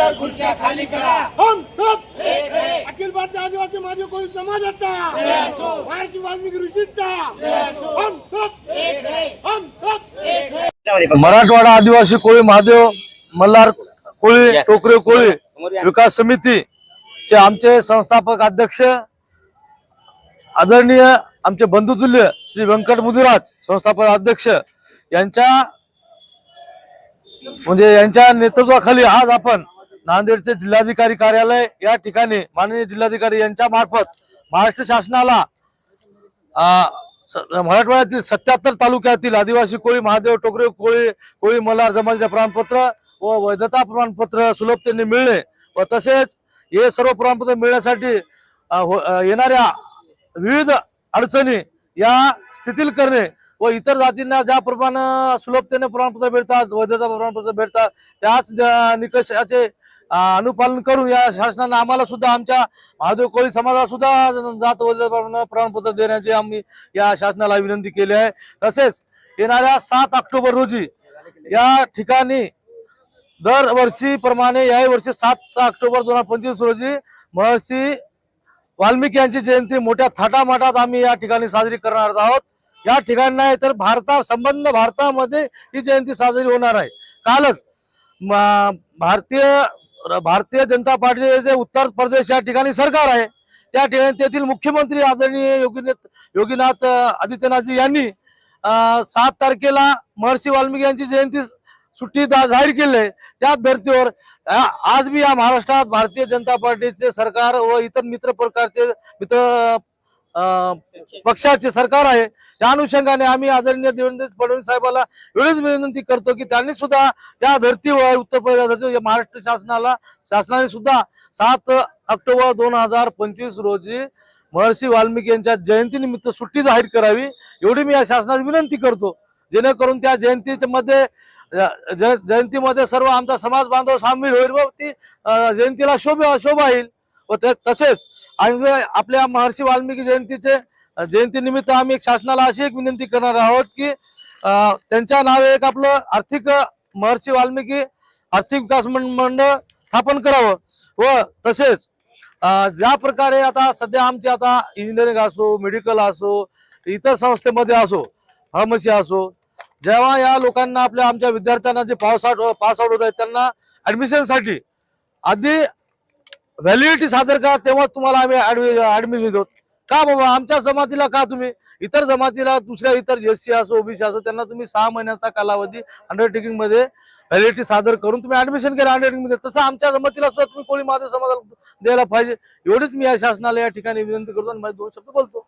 पक्ष खाली करा. हम सब अखिल भारतीय आदिवासी माझे कोळी समाजाचा. महाराष्ट्र वाल्मिकी ऋषीचा. हम सब हम सब मराठवाडा आदिवासी कोळी महादेव मल्हार कोळी टोकरे कोळी विकास समिती चे आमचे संस्थापक अध्यक्ष आदरणीय आमचे बंधुतुल्य श्री व्यंकट मुदिराज संस्थापक अध्यक्ष यांच्या म्हणजे यांच्या नेतृत्वाखाली आज आपण नांदेडचे जिल्हाधिकारी कार्यालय या ठिकाणी माननीय जिल्हाधिकारी यांच्या मार्फत महाराष्ट्र शासनाला स- मराठवाड्यातील सत्याहत्तर तालुक्यातील आदिवासी कोळी महादेव टोकरे कोळी कोळी मल्हार जमातीचे प्रमाणपत्र व वैधता प्रमाणपत्र सुलभतेने मिळणे व तसेच हे सर्व प्रमाणपत्र मिळण्यासाठी हो- येणाऱ्या विविध अडचणी या स्थितील करणे व इतर जातींना ज्याप्रमाणे सुलभतेने प्रमाणपत्र भेटतात वैधता प्रमाणपत्र भेटतात त्याच निकषाचे अनुपालन करून या शासनाने आम्हाला सुद्धा आमच्या महादेव कोळी समाजाला सुद्धा जात वैधता प्रमाणपत्र देण्याची आम्ही या शासनाला विनंती केली आहे. तसेच येणाऱ्या सात ऑक्टोबर रोजी या ठिकाणी दरवर्षीप्रमाणे याही वर्षी सात ऑक्टोबर दोन हजार पंचवीस रोजी महर्षी वाल्मिकी यांची जयंती मोठ्या थाटामाटात आम्ही या ठिकाणी साजरी करणार आहोत. या ठिकाणी नाही तर भारता संबंध भारतामध्ये ही जयंती साजरी होणार आहे. कालच म- भारतीय भारतीय जनता पार्टीचे जे उत्तर प्रदेश या ठिकाणी सरकार आहे त्या ठिकाणी तेथील मुख्यमंत्री आदरणीय योगीनाथ योगीनाथ आदित्यनाथजी यांनी सात तारखेला महर्षी वाल्मिकी यांची जयंती सुट्टी जाहीर केली. आहे त्या धर्तीवर आज बी या महाराष्ट्रात भारतीय जनता पार्टीचे सरकार व इतर मित्र प्रकारचे मित्र पक्षाचे सरकार आहे. त्या अनुषंगाने आम्ही आदरणीय देवेंद्र फडणवीस साहेबाला एवढीच विनंती करतो की त्यांनी सुद्धा त्या धर्तीवर उत्तर प्रदेश धर्तीवर म्हणजे महाराष्ट्र शासनाला शासनाने सुद्धा सात ऑक्टोबर दोन हजार पंचवीस रोजी महर्षी वाल्मिकी यांच्या जयंतीनिमित्त सुट्टी जाहीर करावी. एवढी मी या शासनाला विनंती करतो. जेणेकरून त्या जयंतीच्या मध्ये जयंतीमध्ये सर्व आमचा समाज बांधव सामील होईल व ती जयंतीला शोभा शोभा येईल. व ते- तसेच आणि आपल्या महर्षी वाल्मिकी जयंतीचे जयंतीनिमित्त आम्ही एक शासनाला अशी एक विनंती करणार आहोत की त्यांच्या नावे एक आपलं आर्थिक महर्षी वाल्मिकी आर्थिक विकास मंडळ स्थापन करावं. व तसेच ज्या प्रकारे आता सध्या आमचे आता इंजिनिअरिंग असो मेडिकल असो इतर संस्थेमध्ये असो फार्मसी असो जेव्हा या लोकांना आपल्या आमच्या विद्यार्थ्यांना जे पास आउट पास आउट होत आहेत त्यांना ऍडमिशनसाठी आधी व्हॅलिडिटी सादर करा तेव्हा तुम्हाला आम्ही ऍडमिशन देऊ. का बाबा? आमच्या जमातीला का तुम्ही? इतर जमातीला दुसऱ्या इतर एससी असो ओबीसी असो त्यांना तुम्ही सहा महिन्याचा कालावधी अंडरटेकिंगमध्ये व्हॅलिडिटी सादर करून तुम्ही ऍडमिशन केलं अंडरटेकिंगमध्ये. तसं आमच्या जमातीला सुद्धा तुम्ही कोळी महादेव समाजाला द्यायला पाहिजे. एवढीच मी या शासनाला या ठिकाणी विनंती करतो आणि माझे दोन शब्द बोलतो.